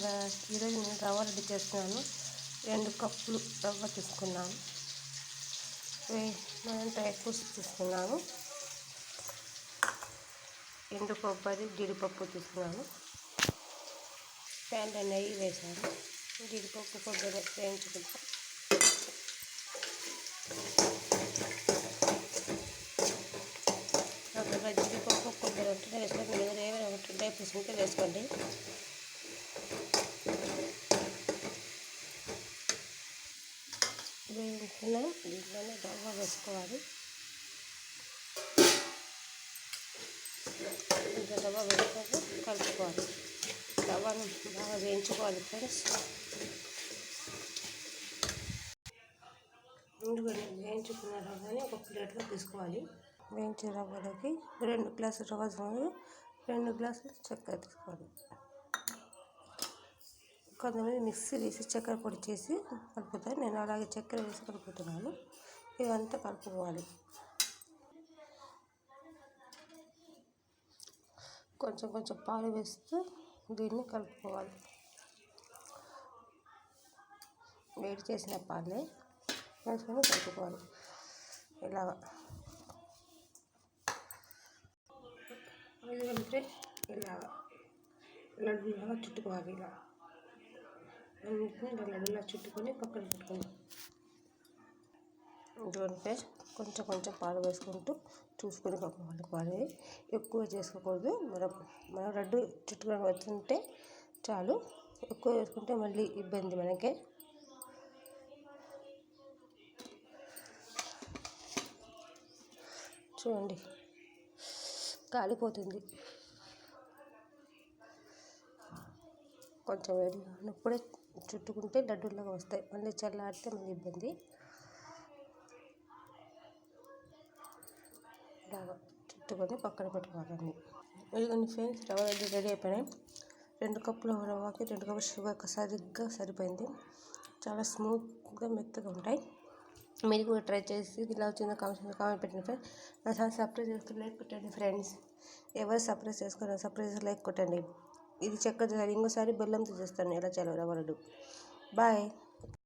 ఈరోజు నేను రవ్వ రెడీ చేస్తున్నాను. రెండు కప్పులు రవ్వ తీసుకున్నాను. నేను డ్రై తీసుకున్నాను. ఎండు కొబ్బరి జీడిపప్పు తీసుకున్నాను. ప్యాంట్ నెయ్యి వేసాను జీడిపప్పు కొబ్బరి వేయించుకుంటాను అక్కడ జీడిపప్పు కొబ్బరి ఒకటి వేసుకోండి మీరు ఏమైనా ఒకటి డ్రై ఉంటే వేసుకోండి. వేయించిన దీంట్లోనే రవ్వ వేసుకోవాలి. ఇంకా రవ్వ వేసుకొని కలుపుకోవాలి. రవ్వను బాగా వేయించుకోవాలి ఫ్రెండ్స్. ముందుగా వేయించుకున్న రవ్వని ఒక ప్లేట్లో తీసుకోవాలి. వేయించిన రవ్వలోకి రెండు గ్లాసులు రవ్వ రెండు గ్లాసులు చక్కెర తీసుకోవాలి. కొంతమంది మిక్సీ వేసి చక్కెర పొడి చేసి కలుపుతారు. నేను అలాగే చక్కెర వేసి కలుపుతున్నాను. ఇవంతా కలుపుకోవాలి. కొంచెం కొంచెం పాలు వేస్తూ దీన్ని కలుపుకోవాలి. వేడి చేసిన పాలే వేసుకొని కలుపుకోవాలి. ఇలాగా. ఎందుకంటే ఇలాగా. లడ్డులాగా చుట్టుకోవాలి ఇలా అన్నింటినీ లడ్డులా చుట్టుకొని పక్కన పెట్టుకుందాం. ఇటువంటి కొంచెం కొంచెం పాలు వేసుకుంటూ చూసుకొని కలుపుకోవాలి ఎక్కువ చేసుకోకూడదు. మనం మనం రెడ్ చుట్టుకొని వచ్చుంటే చాలు. ఎక్కువ వేసుకుంటే మళ్ళీ ఇబ్బంది మనకే. చూడండి. కాలిపోతుంది. కొంచెం వేడిగా ఉన్నప్పుడే చుట్టుకుంటే లడ్డూలాగా వస్తాయి. మళ్ళీ చల్లారితే మళ్ళీ ఇబ్బంది. ఇలాగా చుట్టుకొని పక్కన పెట్టుకోవాలండి ఇదిగోండి ఫ్రెండ్స్ రవ్వ లడ్డు రెడీ అయిపోయినాయి. రెండు కప్పుల రవ్వకి రెండు కప్పుల షుగర్ సరిగ్గా సరిపోయింది. చాలా స్మూత్గా మెత్తగా ఉంటాయి. మీరు కూడా ట్రై చేసి ఇలా వచ్చిందో కామెంట్ కామెంట్ పెట్టండి ఫ్రెండ్స్. నా చాలా సర్ప్రైజ్ చేసుకుని లైక్ కొట్టండి ఫ్రెండ్స్. ఎవరు సర్ప్రైజ్ చేసుకుని సర్ప్రైజ్ లైక్ కొట్టండి. ఇది చక్కగా ఇంకోసారి బెల్లంతో చేస్తాను. ఎలా చేయాలో రవ్వ లడ్డు బాయ్.